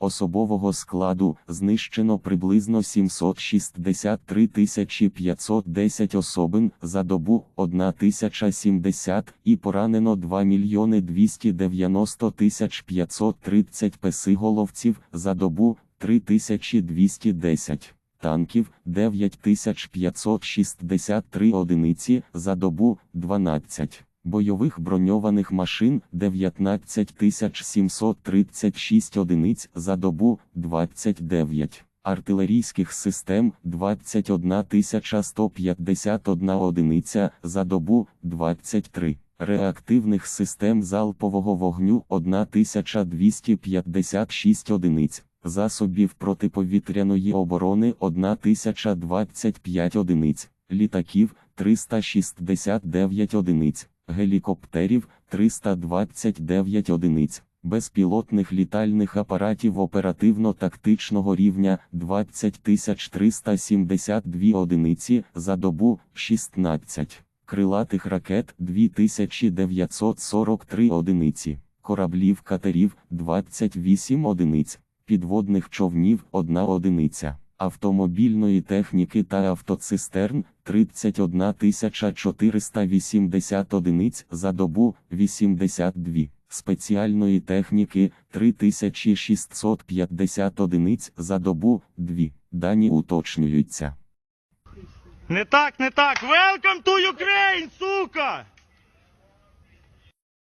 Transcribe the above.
Особового складу знищено приблизно 763 510 особин за добу 1070 і поранено 2 мільйони 290 530 песиголовців за добу 3210 танків 9563 одиниці за добу 12 бойових броньованих машин 19736 одиниць за добу 29 артилерійських систем 21151 одиниця за добу 23 реактивних систем залпового вогню 1256 одиниць. Засобів протиповітряної оборони 1025 одиниць, літаків 369 одиниць, гелікоптерів 329 одиниць, безпілотних літальних апаратів оперативно-тактичного рівня 20 372 одиниці за добу 16, крилатих ракет 2943 одиниці, кораблів катерів 28 одиниць підводних човнів 1 одиниця, автомобільної техніки та автоцистерн 31 480 одиниць за добу 82, спеціальної техніки 3650 одиниць за добу 2. Дані уточнюються. Не так, не так. Welcome to Ukraine, сука!